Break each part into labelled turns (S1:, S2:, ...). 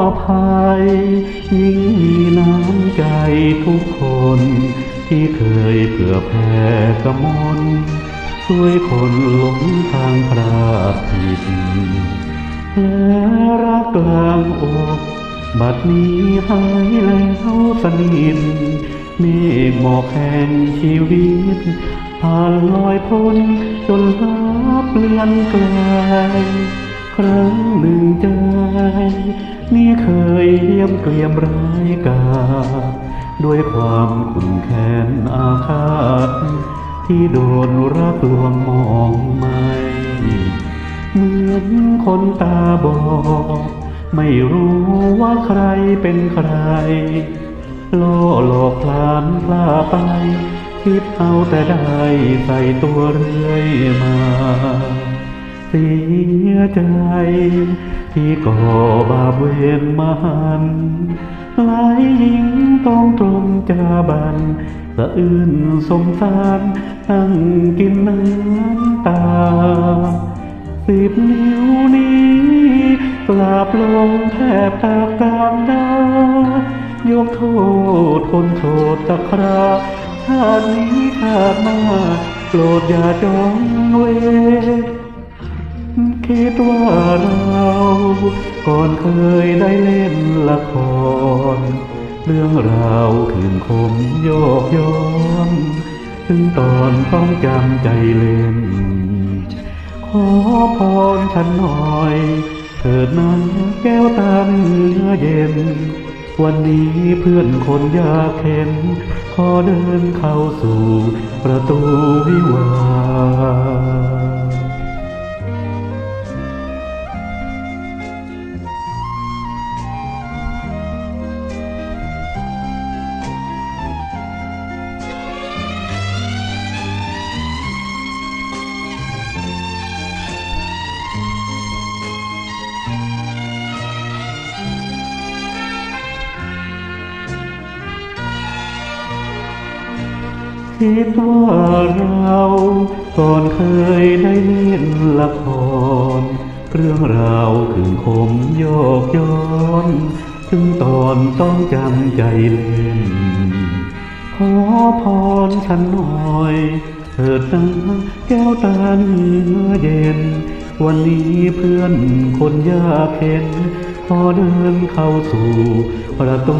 S1: อภัย ยิ่งมีน้ำใจทุกคน ที่เคยเผื่อแผ่กมลช่วยคนหลงทางพระผิดและรักกลางอก บัดนี้หายแล้วสนิทเมฆหมอกแห่งชีวิตผ่านลอยพ้นจนลับเลือนไกล ครั้งหนึ่งใจนี่เคยเยี่ยมเกลียมร้ายกา ด้วยความขุ่นแค้นอาฆาตที่โดนรักลวงมองไม่เหมือนคนตาบอดไม่รู้ว่าใครเป็นใครล่อหลอกพลานพลาไปคิดเอาแต่ได้ใส่ตัวเรื่อยมา สียใจ ที่ก่อบาปเวรมหันหลายหญิงต้องตรมจาบันสะอื้นสมสารนั่งกินน้ำตา สิบนิ้วนี้กราบลงแทบตากกลางดายกโทษคนโทษตะคราชาตินี้ชาติหน้าโปรดอย่าจองเวร คิดว่าเราก่อนเคยได้เล่นละคร เรื่องราวคืนคมโยกย้อนถึงตอนต้องจำใจเล่น ขอพรฉันหน่อย เถิดนะแก้วตาเนื้อเย็น วันนี้เพื่อนคนยากเข็น ขอเดินเข้าสู่ประตูวิวา คิดว่าเราก่อนเคยได้เล่นละคร เรื่องราวถึงคมโยกย้อนถึงตอนต้องจำใจเล่น ขอพรฉันหน่อยเถิดนะแก้วตาเนื้อเย็น วันนี้เพื่อนคนยากเข็นขอเดินเข้าสู่ประตู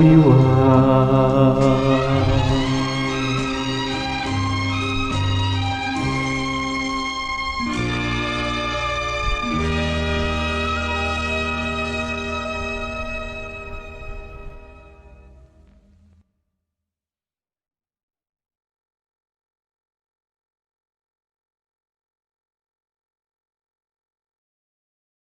S1: วิวา